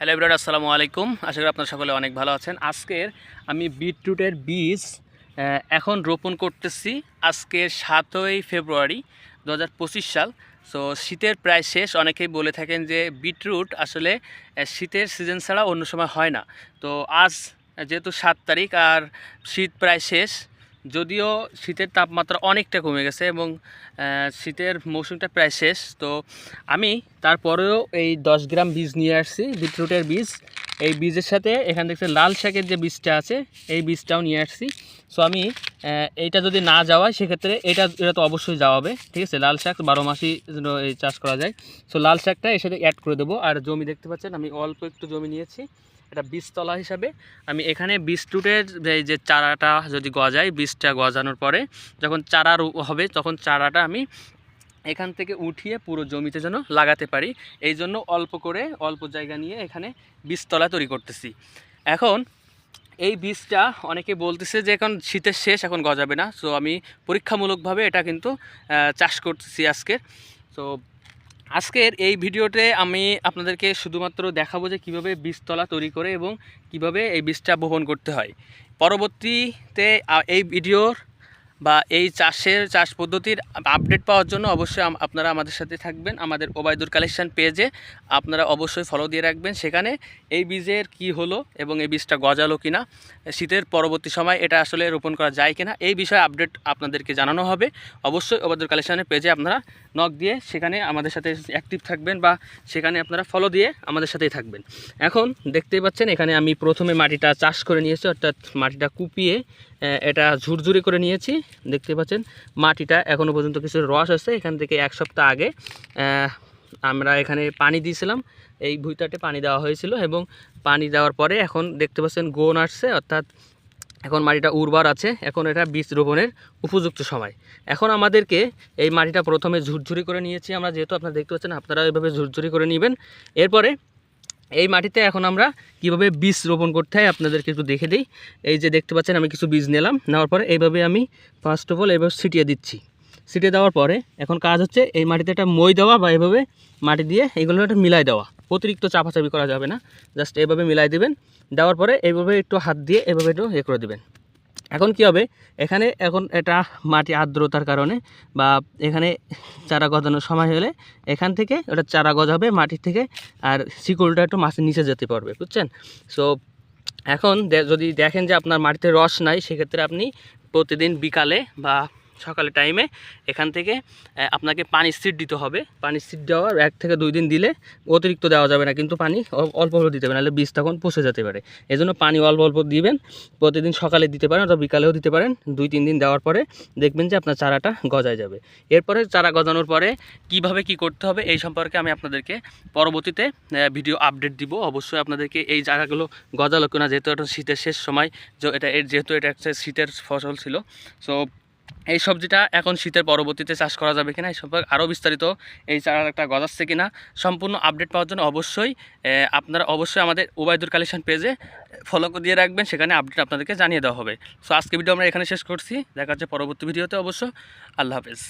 Hello everyone, আসসালামু আলাইকুম। আশা করি আপনারা সকলে অনেক ভালো আছেন। আজকের আমি বিটরুটের বীজ এখন রোপণ করতেছি আজকে সাতই ফেব্রুয়ারি দু হাজার পঁচিশ সাল। সো শীতের প্রায় শেষ। অনেকেই বলে থাকেন যে বিটরুট আসলে শীতের সিজন ছাড়া অন্য সময় হয় না। তো আজ, যেহেতু সাত তারিখ, আর শীত প্রায় শেষ যদিও শীতের তাপমাত্রা অনেকটা কমে গেছে এবং শীতের মৌসুমটা প্রায় শেষ, তো আমি তারপরেও এই দশ গ্রাম বীজ নিয়ে আসছি, বিটরুটের বীজ। এই বীজের সাথে এখান থেকে লাল শাকের যে বীজটা আছে, এই বীজটাও নিয়ে আসছি। সো আমি এইটা যদি না যাওয়ায় সেক্ষেত্রে এটা এটা তো অবশ্যই যাওয়াবে ঠিক আছে? লাল শাক বারো মাসই চাষ করা যায়। সো লাল শাকটা এর সাথে অ্যাড করে দেবো। আর জমি দেখতে পাচ্ছেন, আমি অল্প একটু জমি নিয়েছি। এটা বীজতলা হিসাবে। আমি এখানে বিস্টুটের এই যে চারাটা যদি গজায় বীজটা গজানোর পরে যখন চারা হবে, তখন চারাটা আমি এখান থেকে উঠিয়ে পুরো জমিতে যেন লাগাতে পারি। এই জন্য অল্প করে, অল্প জায়গা নিয়ে এখানে বীজতলা তৈরি করতেছি। এখন এই বীজটা অনেকে বলতেছে যে এখন শীতের শেষ, এখন গজাবে না। সো আমি পরীক্ষামূলকভাবে এটা কিন্তু চাষ করতেছি আজকে। তো আজকের এই ভিডিওতে আমি আপনাদেরকে শুধুমাত্র দেখাবো যে কীভাবে বীজতলা তৈরি করে এবং কীভাবে এই বীজটা বহন করতে হয়। পরবর্তীতে এই ভিডিওর বা এই চাষের, চাষ পদ্ধতির আপডেট পাওয়ার জন্য অবশ্যই আপনারা আমাদের সাথে থাকবেন। আমাদের ওবায়দুর কালেকশান পেজে আপনারা অবশ্যই ফলো দিয়ে রাখবেন। সেখানে এই বীজের কি হলো এবং এই বীজটা গজালো কিনা, শীতের পরবর্তী সময় এটা আসলে রোপণ করা যায় কিনা, এই বিষয়ে আপডেট আপনাদেরকে জানানো হবে। অবশ্যই ওবায়দুর কালেকশনের পেজে আপনারা নক দিয়ে সেখানে আমাদের সাথে অ্যাক্টিভ থাকবেন বা সেখানে আপনারা ফলো দিয়ে আমাদের সাথেই থাকবেন। এখন দেখতেই পাচ্ছেন, এখানে আমি প্রথমে মাটিটা চাষ করে নিয়েছি, অর্থাৎ মাটিটা কুপিয়ে এটা ঝুরঝুরি করে নিয়েছি। দেখতে পাচ্ছেন, মাটিটা এখনও পর্যন্ত কিছু রস আছে। এখান থেকে এক সপ্তাহ আগে আমরা এখানে পানি দিয়েছিলাম। এই ভুইটাতে পানি দেওয়া হয়েছিল এবং পানি দেওয়ার পরে এখন দেখতে পাচ্ছেন গোন আসছে, অর্থাৎ এখন মাটিটা উর্বর আছে। এখন এটা বীজ রোপণের উপযুক্ত সময়। এখন আমাদেরকে এই মাটিটা প্রথমে ঝুরঝুরি করে নিয়েছি আমরা, যেহেতু আপনারা দেখতে পাচ্ছেন আপনারা এইভাবে ঝুরঝুরি করে নেবেন। এরপরে এই মাটিতে এখন আমরা কীভাবে বীজ রোপণ করতে হয় আপনাদেরকে একটু দেখে দিই। এই যে দেখতে পাচ্ছেন, আমি কিছু বীজ নিলাম। নেওয়ার পরে এইভাবে আমি ফার্স্ট অফ অল এইভাবে ছিটিয়ে দিচ্ছি। ছিটিয়ে দেওয়ার পরে এখন কাজ হচ্ছে এই মাটিতে একটা মই দেওয়া বা এভাবে মাটি দিয়ে এগুলো একটা মিলাই দেওয়া। অতিরিক্ত চাপাচাপি করা যাবে না, জাস্ট এইভাবে মিলাই দিবেন। দেওয়ার পরে এইভাবে একটু হাত দিয়ে এভাবে একটু এ করে দেবেন। এখন কি হবে? এখানে এখন এটা মাটি আর্দ্রতার কারণে বা এখানে চারা গজানোর সময় হলে এখান থেকে ওটা চারা গজাবে মাটির থেকে আর শিকড়টা একটু মাছের নিচে যেতে পারবে, বুঝছেন? সো এখন যদি দেখেন যে আপনার মাটিতে রস নাই, সেক্ষেত্রে আপনি প্রতিদিন বিকালে বা সকালে টাইমে এখান থেকে আপনাকে পানি সিট দিতে হবে। পানি সিট দেওয়ার এক থেকে দুই দিন দিলে অতিরিক্ত দেওয়া যাবে না, কিন্তু পানি অল্প অল্প দিতে হবে নাহলে বীজ তখন পচে যেতে পারে। এই জন্য পানি অল্প অল্প দিবেন, প্রতিদিন সকালে দিতে পারেন অথবা বিকালেও দিতে পারেন। দুই তিন দিন দেওয়ার পরে দেখবেন যে আপনার চারাটা গজায় যাবে। এরপরে চারা গজানোর পরে কীভাবে কি করতে হবে এই সম্পর্কে আমি আপনাদেরকে পরবর্তীতে ভিডিও আপডেট দিব। অবশ্যই আপনাদেরকে এই জায়গাগুলো গজালো কিনা, যেহেতু এটা শীতের শেষ সময়, যে এটা যেহেতু এটা একটা শীতের ফসল ছিল সো এই সবজিটা এখন শীতের পরবর্তীতে চাষ করা যাবে কিনা এই সম্পর্কে আরও বিস্তারিত এই চারাটা গজাচ্ছে কিনা সম্পূর্ণ আপডেট পাওয়ার জন্য অবশ্যই আপনারা অবশ্যই আমাদের ওবায়দুর কালেকশন পেজে ফলো দিয়ে রাখবেন, সেখানে আপডেট আপনাদেরকে জানিয়ে দেওয়া হবে। সো আজকে ভিডিও আমরা এখানে শেষ করছি, দেখা যাচ্ছে পরবর্তী ভিডিওতে অবশ্য। আল্লাহ হাফেজ।